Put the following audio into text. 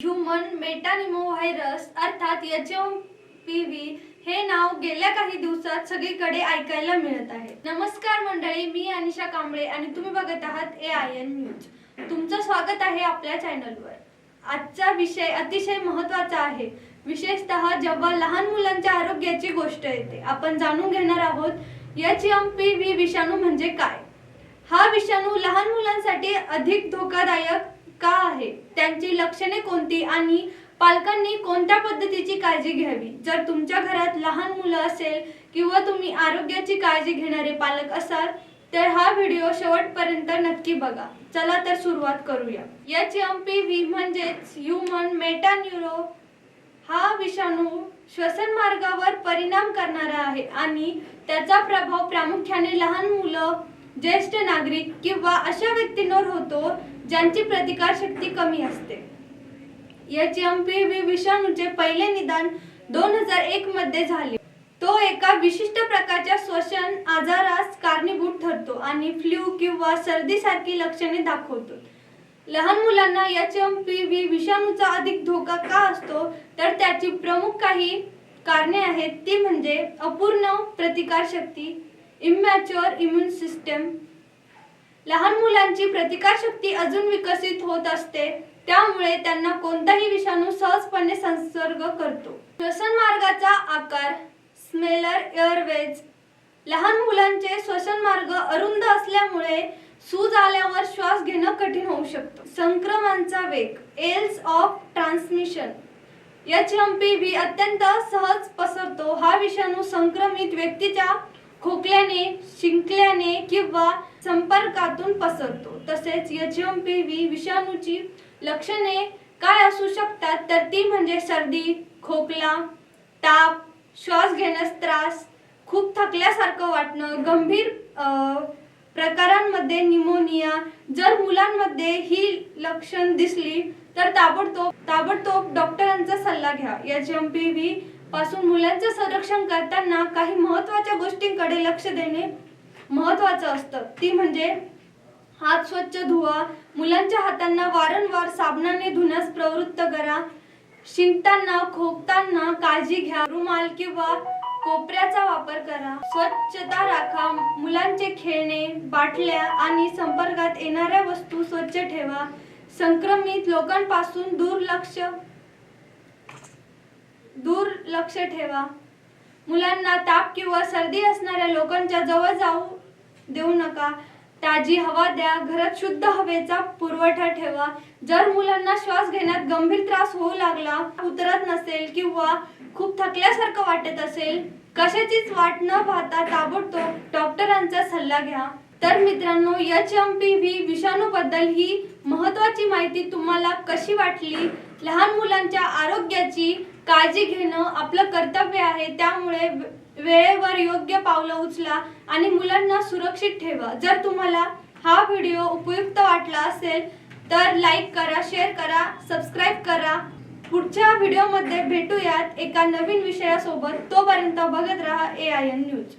Human मेटानिमो virus अर्थात H P V हे नाव गेल्या काही दिवसात सगळीकडे ऐकायला मिळत आहे. नमस्कार मंडळी मी अनिशा कांबळे आणि तुम्ही बघत आहात ए आय एन न्यूज तुमचं स्वागत आहे आपल्या चॅनलवर. आजचा विषय अतिशय महत्त्वाचा आहे. विशेषतः जेव्हा लहान मुलांच्या आरोग्याची गोष्ट येते आपण जाणून घेणार आहोत एच एम पी व्ही विषाणू म्हणजे काय? हा विषाणू लहान मुलांसाठी अधिक धोकादायक का आहे? त्यांची लक्षणे कोणती आणि पालकांनी कोणत्या पद्धतीची काळजी घ्यावी? जर तुमच्या घरात लहान मुलं असेल किंवा तुम्ही आरोग्याची काळजी घेणारे पालक असाल तर हा व्हिडिओ शेवटपर्यंत नक्की बघा. चला तर सुरुवात करूया. एच एम पी व्ही म्हणजेच ह्युमन मेटान्युरो हा विषाणू श्वसन मार्गावर परिणाम करणारा आहे आणि त्याचा प्रभाव प्रामुख्याने लहान मुलं ज्येष्ठ नागरिक किंवा अशा व्यक्तींवर होतो ज्यांची प्रतिकारशक्ती कमी असते. एच एम पी व्ही विषाणूचे पहिले निदान दोन हजार एक मध्ये झाले. तो एका विशिष्ट प्रकारच्या श्वसन आजारास कारणीभूत ठरतो आणि फ्ल्यू किंवा सर्दीसारखी लक्षणे दाखवतो. लहान मुलांना एच एम पी व्ही विषाणूचा अधिक धोका का असतो? तर त्याची प्रमुख काही कारणे आहेत. ती म्हणजे अपूर्ण प्रतिकारशक्ती इमॅच्युअर इम्युन सिस्टम लहान मुलांची प्रतिकारशक्ती अजून विकसित होत असते. त्यामुळे त्यांना कोणताही विषाणू सहजपणे संसर्ग करतो. श्वसन मार्गाचा आकार स्मेलर एअरवेज लहान मुलांचे श्वसन मार्ग अरुंद असल्यामुळे सूज आल्यावर श्वास घेणं कठीण होऊ शकतो. संक्रमणाचा वेग else of transmission H M P V अत्यंत सहज पसरतो. हा विषाणू संक्रमित व्यक्तीच्या खोकल्याने शिंकल्याने किंवा संपर्कातून पसरतो. तसेच एच एम पी व्ही विषाणूची लक्षणे काय असू शकतात? तर ती म्हणजे सर्दी खोकला ताप श्वास घेण्यास त्रास खूप थकल्यासारखं वाटणं गंभीर प्रकारांमध्ये निमोनिया. जर मुलांमध्ये ही लक्षण दिसली तर ताबडतोब ताबडतोब डॉक्टरांचा सल्ला घ्या. एच एम पी व्ही पासून मुलांचं संरक्षण करताना काही महत्त्वाच्या गोष्टींकडे लक्ष देणे महत्वाचं असतं. ती म्हणजे हात स्वच्छ धुवा मुलांच्या हातांना वारंवार साबणाने धुण्यास प्रवृत्त करा शिंकताना खोकताना काळजी घ्या रुमाल किंवा कोपऱ्याचा वापर करा. स्वच्छता राखा मुलांचे खेळणे बाटल्या आणि संपर्कात येणाऱ्या वस्तू स्वच्छ ठेवा. संक्रमित लोकांपासून दुर्लक्ष दुर्लक्ष ठेवा. मुलांना ताप किंवा सर्दी असणाऱ्या लोकांच्या जवळ जाऊ देऊ नका. ताजी हवा द्या घरात शुद्ध हवेचा पुरवठा ठेवा. जर मुलांना श्वास घेण्यात गंभीर त्रास होऊ लागला उतरत नसेल किंवा खूप थकल्यासारखं वाटत असेल कशाचीच वाट न पाहता ताबडतोब डॉक्टरांचा सल्ला घ्या. तर मित्रांनो एच एम पी व्ही विषाणू बद्दल ही महत्वाची माहिती तुम्हाला कशी वाटली? लहान मुलांच्या आरोग्याची काळजी घेणं आपलं कर्तव्य आहे. त्यामुळे वे- वेळेवर योग्य पावलं उचला आणि मुलांना सुरक्षित ठेवा. जर तुम्हाला हा व्हिडिओ उपयुक्त वाटला असेल तर लाईक करा शेअर करा सबस्क्राईब करा. पुढच्या व्हिडिओमध्ये भेटूयात एका नवीन विषयासोबत. तोपर्यंत बघत राहा ए आय एन न्यूज